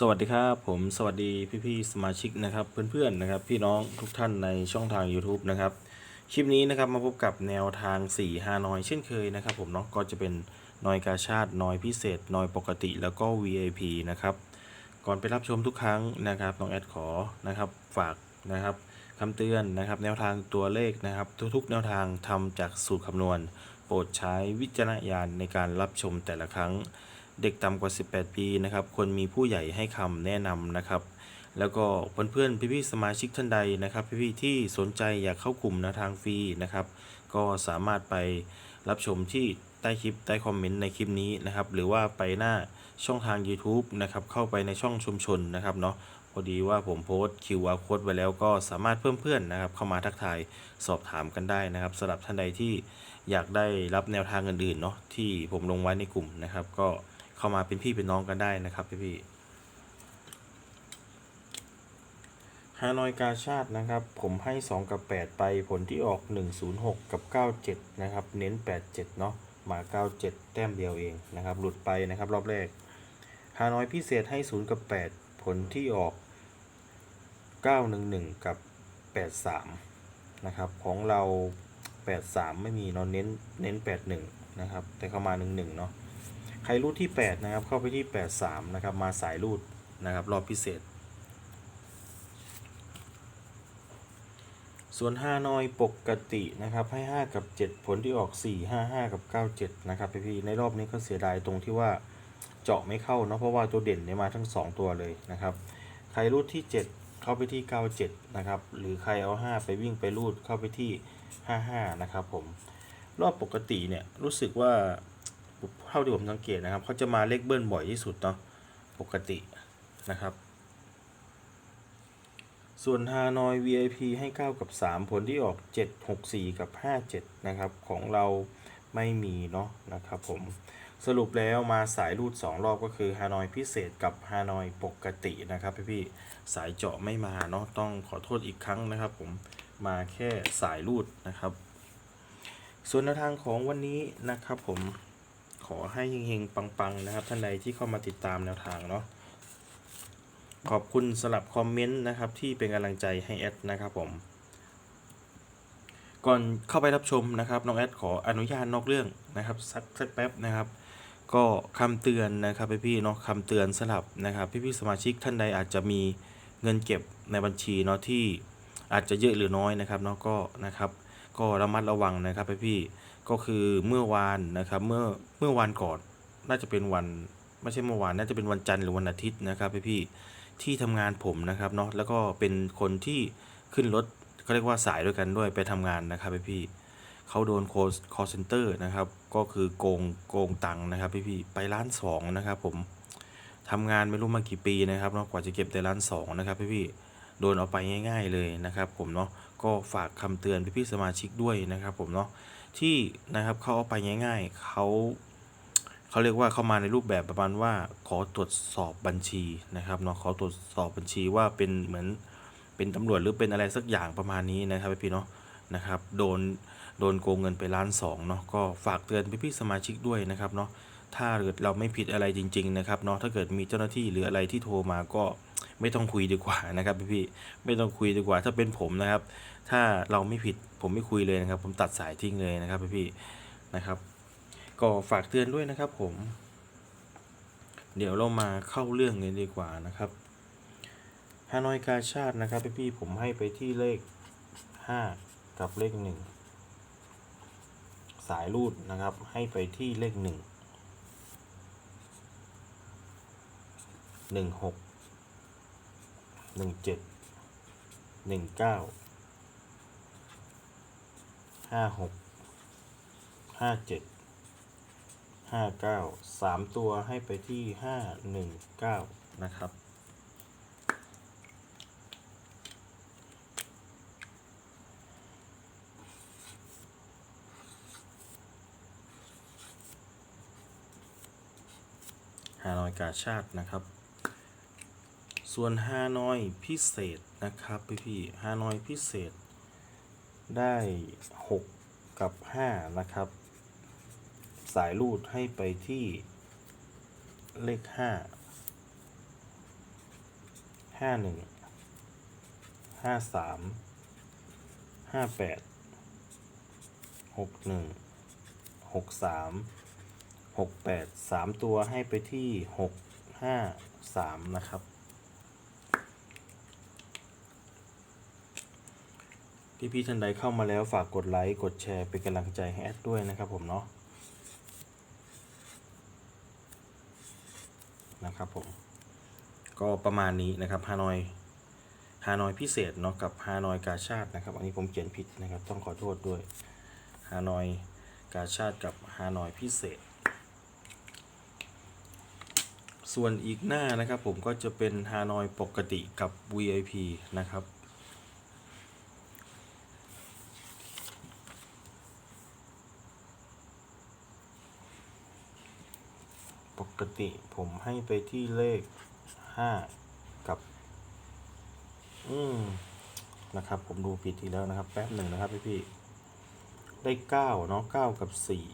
สวัสดีครับผมสวัสดีพี่ๆสมาชิกนะครับเพื่อนๆนะครับ พี่น้องทุกท่านในช่องทาง YouTube นะครับคลิปนี้นะครับมาพบกับแนวทาง4ฮานอยเช่นเคยนะครับ ผมเนาะก็จะเป็นนอยกาชาตินอยพิเศษนอยปกติแล้วก็ VIP นะครับก่อนไปรับชมทุกครั้งนะครับน้องแอดขอนะครับฝากนะครับคำเตือนนะครับ แนวทางตัวเลขนะครับ ทุกๆ แนวทางทำจากสูตรคำนวณ โปรดใช้วิจารณญาณในการรับชมแต่ละครั้ง เด็กต่ำกว่า 18 ปีนะครับควรมีผู้ใหญ่ให้คำแนะนำนะครับ แล้วก็เพื่อนๆพี่ๆสมาชิกท่านใดนะครับ พี่ๆที่สนใจอยากเข้ากลุ่มแนวทางฟรีนะครับ ก็สามารถไปรับชมที่ใต้คลิปใต้คอมเมนต์ในคลิปนี้นะครับ หรือว่าไปหน้าช่องทาง YouTube นะครับเข้าไปในช่องชุมชนนะครับเนาะพอดีว่าผมโพสต์ QR code ไว้แล้วก็สามารถเพิ่มเพื่อนนะครับ เข้ามาทักทายสอบถามกันได้นะครับสำหรับท่านใดที่อยากได้รับแนวทางอื่นๆเนาะที่ผมลงไว้ในกลุ่มนะครับ ก็ เข้ามาเป็นพี่เป็นน้องกันได้นะครับพี่ๆฮานอยกาชาตินะครับ ผมให้ 2 กับ 8 ไปผลที่ออก 106 กับ 97 นะครับ เน้น 87 เนาะมา 97 แต้มเดียวเองนะครับ หลุดไปนะครับรอบแรกฮานอยพิเศษให้ 0 กับ 8 ผลที่ออก 911 กับ 83 นะครับ ของเรา 83 ไม่มีเนาะเน้นเน้น 81 นะครับ แต่เข้ามา 11 เนาะ ใครรูดที่ 8 นะครับ เข้าไปที่ 83 นะครับ มาสายรูดนะครับ รอบพิเศษ ส่วน5นอยปกตินะครับ ให้ 5 กับ 7 ผลที่ออก 4 5 5 กับ 97 นะครับพี่ๆในรอบนี้ก็เสียดายตรงที่ว่าเจาะไม่เข้าเนาะเพราะว่าตัวเด่นเนี่ยมาทั้ง 2 ตัวเลยนะครับ ใครรูดที่ 7 เข้าไปที่ 97 นะครับ หรือใครเอา 5 ไปวิ่งไปรูดเข้าไปที่ 55 นะครับผม รอบปกติเนี่ยรู้สึกว่า เท่าที่ผมสังเกตนะครับเขาจะมาเลขเบิ้ลบ่อยที่สุดเนาะปกตินะครับ ส่วนฮานอย VIP ให้ 9 กับ 3 ผลที่ออก 7 6 4 กับ 57 นะครับ ของเราไม่มีเนาะนะครับผมสรุปแล้วมาสายรูด 2 รอบก็คือฮานอยพิเศษกับฮานอยปกตินะครับพี่ๆสายเจาะไม่มาเนาะต้องขอโทษอีกครั้งนะครับ ผมมาแค่สายรูดนะครับ ส่วนแนวทางของวันนี้นะครับผม ขอให้เฮงๆ ปัง ๆ นะครับ ท่านใดที่เข้ามาติดตามแนวทางเนาะขอบคุณสำหรับคอมเมนต์นะครับที่เป็นกำลังใจให้แอดนะครับผม ก่อนเข้าไปรับชมนะครับน้องแอดขออนุญาตนอกเรื่องนะครับสักสักแป๊บนะครับ ก็คำเตือนนะครับพี่ๆเนาะคำเตือนสลับนะครับพี่ๆสมาชิกท่านใดอาจจะมีเงินเก็บในบัญชีเนาะที่อาจจะเยอะหรือน้อยนะครับเนาะก็นะครับ ก็ระมัดระวังนะครับพี่ๆ ก็คือเมื่อวานนะครับ เมื่อเมื่อวานก่อนน่าจะเป็นวันไม่ใช่เมื่อวานน่าจะเป็นวันจันทร์หรือวันอาทิตย์นะครับพี่ๆที่ทำงานผมนะครับเนาะแล้วก็เป็นคนที่ขึ้นรถเขาเรียกว่าสายด้วยกันด้วยไปทำงานนะครับพี่ๆเขาโดนโคคอเซนเตอร์นะครับ ก็คือโกงโกงตังค์นะครับพี่ๆไปร้านสองนะครับผมทำงานไม่รู้มากี่ปีนะครับเนาะกว่าจะเก็บได้ร้านสองนะครับพี่ๆโดนเอาไปง่าย ๆเลยนะครับ ผมเนาะก็ฝากคำเตือนพี่ๆสมาชิกด้วยนะครับ ผมเนาะ ที่นะครับเขาเอาไปง่าย ๆเขาเขาเรียกว่าเข้ามาในรูปแบบประมาณว่าขอตรวจสอบบัญชีนะครับเนาะขอตรวจสอบบัญชีว่าเป็นเหมือนเป็นตำรวจหรือเป็นอะไรสักอย่างประมาณนี้นะครับพี่เนาะนะครับโดนโดนโกงเงินไปล้านสองเนาะก็ฝากเตือนพี่ๆสมาชิกด้วยนะครับเนาะถ้าเกิดเราไม่ผิดอะไรจริง ๆ นะครับเนาะถ้าเกิดมีเจ้าหน้าที่หรืออะไรที่โทรมาก็ ไม่ต้องคุยดีกว่านะครับพี่ๆไม่ต้องคุยดีกว่า ถ้าเป็นผมนะครับ ถ้าเราไม่ผิดผมไม่คุยเลยนะครับ ผมตัดสายทิ้งเลยนะครับพี่ๆนะครับ ก็ฝากเตือนด้วยนะครับ ผม เดี๋ยวเรามาเข้าเรื่องกันดีกว่านะครับฮานอยกาชาตินะครับพี่ๆผมให้ไปที่เลข5กับเลข1สายรูดนะครับ ให้ไปที่เลข1 1 6 1 7 1 9 หนึ่งเจ็ดหนึ่งเก้าหกห้าเจ็ดห้าเก้าสามตัวให้ไปที่ห้าหนึ่งเก้านะครับ ฮานอยกาชาตินะครับ ส่วนฮานอยพิเศษนะครับพี่พี่ฮานอยพิเศษ ได้ 6 กับ 5 นะครับ สายรูดให้ไปที่เลข5ห้าหนึ่งห้าสามห้าแปดหกหนึ่งหกสามหกแปดสามตัวให้ไปที่หกห้าสามนะครับ พี่พี่ๆท่านใดเข้ามาแล้วฝากกดไลค์กดแชร์เป็นกำลังใจให้แอดด้วยนะครับผมเนาะนะครับผมก็ประมาณนี้นะครับฮานอยฮานอยพิเศษเนาะกับฮานอยกาชาตินะครับ อันนี้ผมเขียนผิดนะครับต้องขอโทษด้วยฮานอยกาชาติกับฮานอยพิเศษ ส่วนอีกหน้านะครับผมก็จะเป็นฮานอยปกติกับ VIP นะครับ กติผมให้ไปที่เลขห้ากับ อืมนะครับ ผมดูผิดทีกแล้วนะครับ แป๊บหนึ่งนะครับพี่พี่ได้เก้าเนาะเก้ากับสี่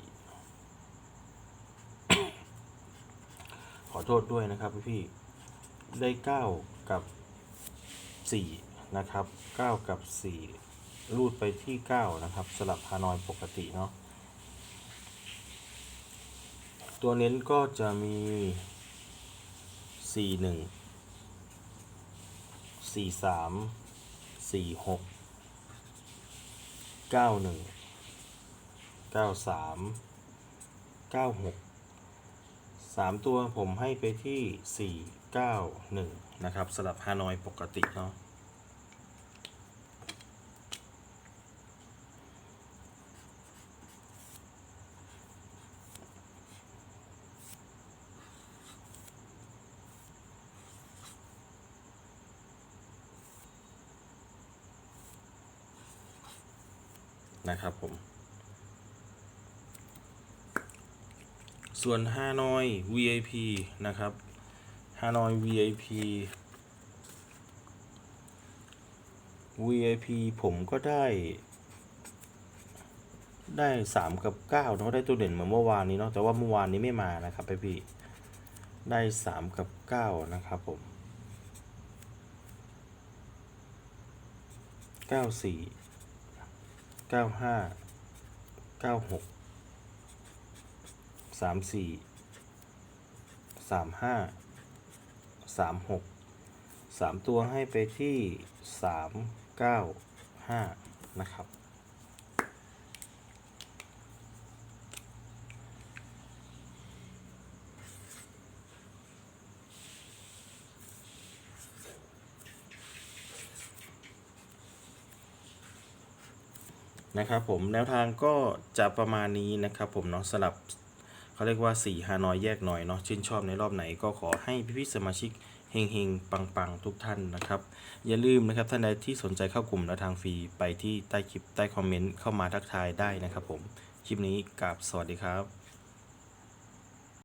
ขอโทษด้วยนะครับพี่พี่ได้เก้ากับสี่นะครับเก้ากับสี่รูดไปที่เก้านะครับสลับฮานอยปกติเนาะ ตัวเน้นก็จะมี 41 43 46 91 93 96 3 ตัวผมให้ไปที่ 491 นะครับสลับฮานอยปกติเนาะ นะครับผม ส่วนฮานอย VIP นะครับฮานอย VIP VIP ผมก็ได้ได้สามกับเก้าเนาะได้ตัวเด่นเหมือนเมื่อวานนี้เนาะแต่ว่าเมื่อวานนี้ไม่มานะครับพี่พี่ได้สามกับเก้านะครับผมเก้าสี่ เก้าห้าเก้าหกสามสี่สามห้าสามหกสามตัวให้ไปที่สามเก้าห้านะครับ นะครับผมแนวทางก็จะประมาณนี้นะครับผมเนาะสลับเขาเรียกว่า4ฮานอยแยกหน่อยเนาะชื่นชอบในรอบไหนก็ขอให้พี่ๆสมาชิกเฮงๆ ปังๆ ทุกท่านนะครับ อย่าลืมนะครับท่านใดที่สนใจเข้ากลุ่มแนวทางฟรีไปที่ใต้คลิปใต้คอมเมนต์เข้ามาทักทายได้นะครับผม คลิปนี้กับสวัสดีครับ